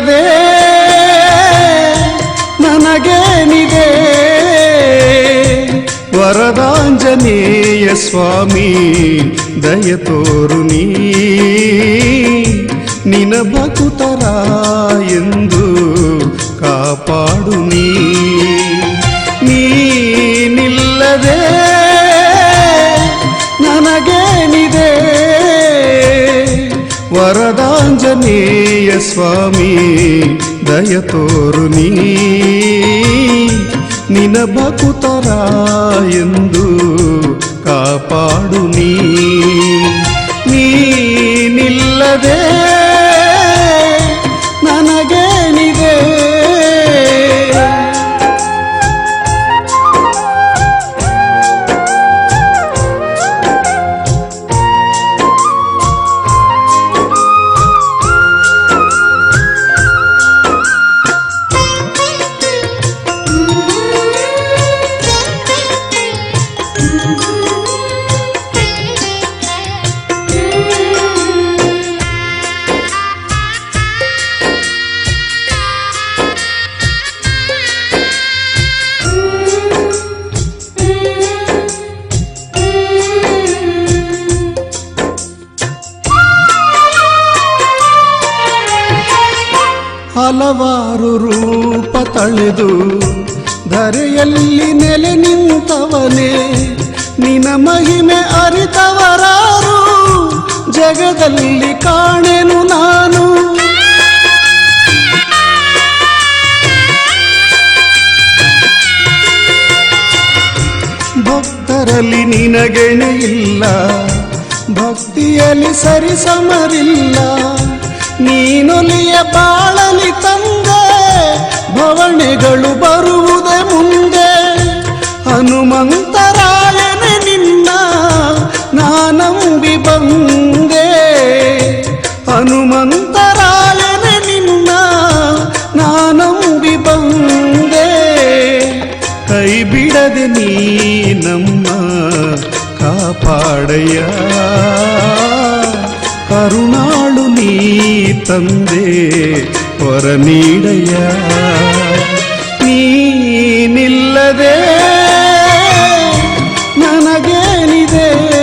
ನೀನಿಲ್ಲದೆ ನನಗೇನಿದೆ? ವರದಾಂಜನೇಯ ಸ್ವಾಮಿ, ದಯ ತೋರು ನೀ. ನಿನ ಭಕುತರ ಎಂದು ಕಾಪಾಡು ನೀ. ನೀನಿಲ್ಲದೆ ನನಗೇನಿದೆ? ವರದಾಂಜನೇಯ ಸ್ವಾಮಿ ದಯ ತೋರು ನೀ ನಿನ ಭಕುತರ ಎಂದು ಕಾಪಾಡು ಹಲವಾರು ರೂಪ ತಳೆದು ಧರೆಯಲ್ಲಿ ನೆಲೆ ನಿಂತವನೇ ನಿನ ಮಹಿಮೆ ಅರಿತವರಾರು, ಜಗದಲ್ಲಿ ಕಾಣೆನು ನಾನು. ಭಕ್ತರಲ್ಲಿ ನಿನಗೆಣೆ ಇಲ್ಲ, ಭಕ್ತಿಯಲ್ಲಿ ಸರಿಸಮರಿಲ್ಲ ನೀನೊಲಿಯ ಬಿಡದೆ ನೀ ನಮ್ಮ ಕಾಪಾಡಯ್ಯ. ಕರುಣಾಳು ನೀ ತಂದೆ ಹೊರ ನೀಡಯ್ಯ. ನೀನಿಲ್ಲದೆ ನನಗೇನಿದೆ?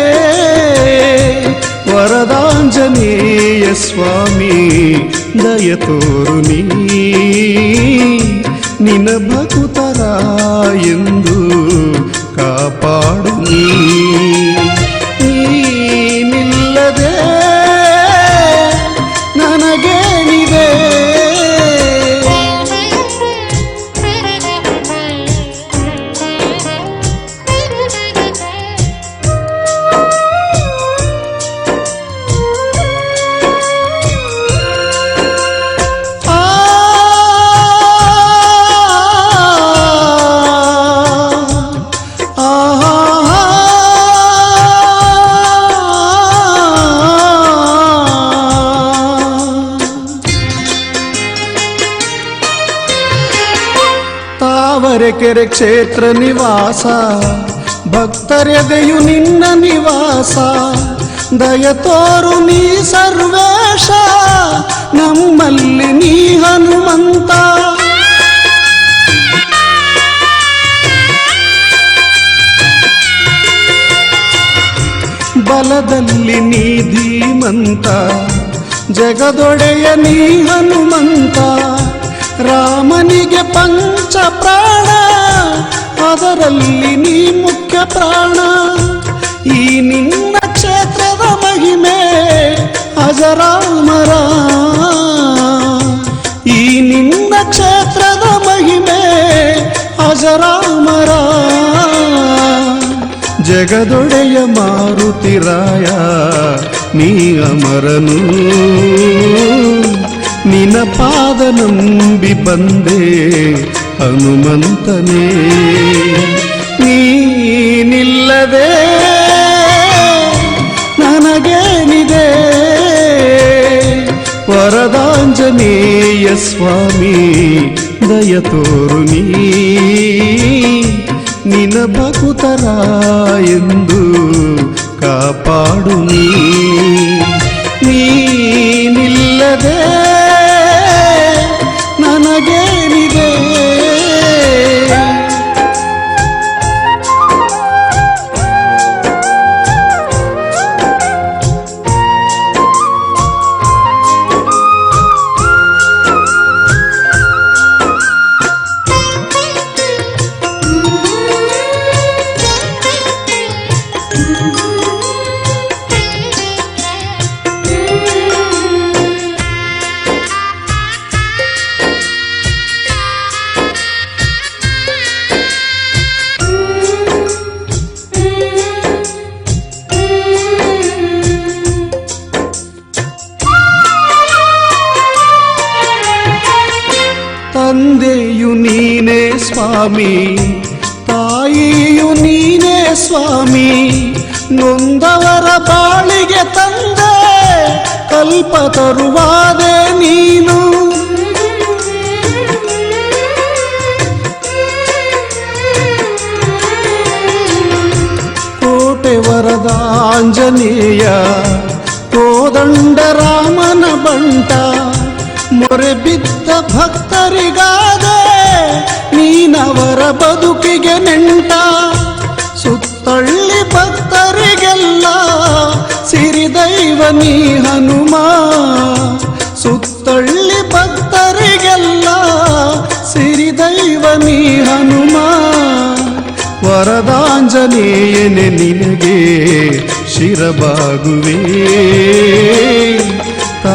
ವರದಾಂಜನೇಯ ಸ್ವಾಮಿ, ದಯ ತೋರು ನೀ. ನಿನ ಭಕುತರ ಎಂದು ಕಾಪಾಡು ನೀ ತಾವರೆಕೆರೆ ಕ್ಷೇತ್ರ ನಿವಾಸ. ಭಕ್ತರೆದೆಯು ನಿನ್ನ ನಿವಾಸ. ದಯ ತೋರು ನೀ ಸರ್ವೇಶ. ನಮ್ಮಲ್ಲಿ ನೀ ಹನುಮಂತ. ಬಲದಲ್ಲಿ ನೀ ಧೀಮಂತ. ಜಗದೊಡೆಯ ನೀ ಹನುಮಂತ. ರಾಮನಿಗೆ ಪಂಚ ಪ್ರಾಣ, ಅದರಲ್ಲಿ ನೀ ಮುಖ್ಯ ಪ್ರಾಣ. ಈ ನಿನ್ನ ಕ್ಷೇತ್ರದ ಮಹಿಮೆ ಅಜರಾಮರ ಈ ನಿನ್ನ ಕ್ಷೇತ್ರದ ಮಹಿಮೆ ಅಜರಾಮರ ಜಗದೊಡೆಯ ಮಾರುತಿರಾಯ ನೀ ಅಮರನು. ನಿನ ಪಾದ ನಂಬಿ ಬಂದೆ ಹನುಮಂತನೇ ನೀನಿಲ್ಲದೆ ನನಗೇನಿದೆ ವರದಾಂಜನೇಯ ಸ್ವಾಮಿ ದಯ ತೋರು ನೀ ನಿನ ಭಕುತರ ಎಂದು ಕಾಪಾಡು ನೀ ಸ್ವಾಮಿ ತಾಯಿಯು ನೀನೇ ಸ್ವಾಮಿ ನೊಂದವರ ಬಾಳಿಗೆ ತಂದೆ ಕಲ್ಪ ತರುವಾದೆ ನೀನು ಕೋಟೆ ವರದ ಆಂಜನೇಯ ಕೋದಂಡ ರಾಮನ ಬಂಟ ಮೊರೆ ಬಿದ್ದ ಭಕ್ತರಿಗಾದೆ ನೀನವರ ಬದುಕಿಗೆ ನೆಂಟ. ಸುತ್ತಳ್ಳಿ ಭಕ್ತರಿಗೆಲ್ಲ ಸಿರಿದೈವ ನೀ ಹನುಮ. ಸುತ್ತಳ್ಳಿ ಭಕ್ತರಿಗೆಲ್ಲ ಸಿರಿದೈವ ನೀ ಹನುಮ. ವರದಾಂಜನೇಯನೆ ನಿನಗೆ ಶಿರಬಾಗುವೆ.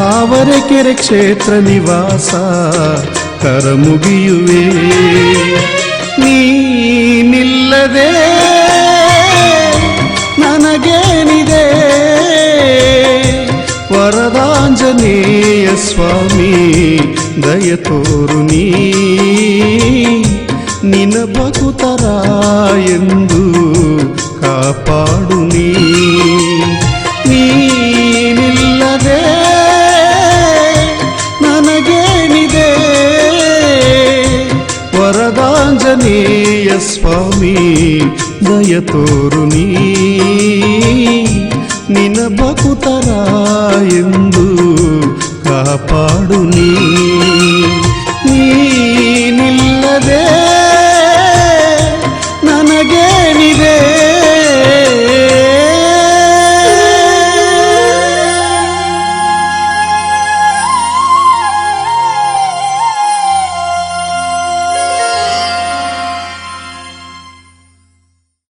ತಾವರೆಕೆರೆ ಕ್ಷೇತ್ರ ನಿವಾಸ ಕರಮುಗಿಯುವೆ ನೀನಿಲ್ಲದೆ ನನಗೇನಿದೆ? ವರದಾಂಜನೇಯ ಸ್ವಾಮಿ, ದಯ ತೋರು ನೀ. ನಿನ ಭಕುತರ ಎಂದು ಕಾಪಾಡು ನೀ. స్వామి దయతోరు నిన బకుతరా ఎందు కాపాడు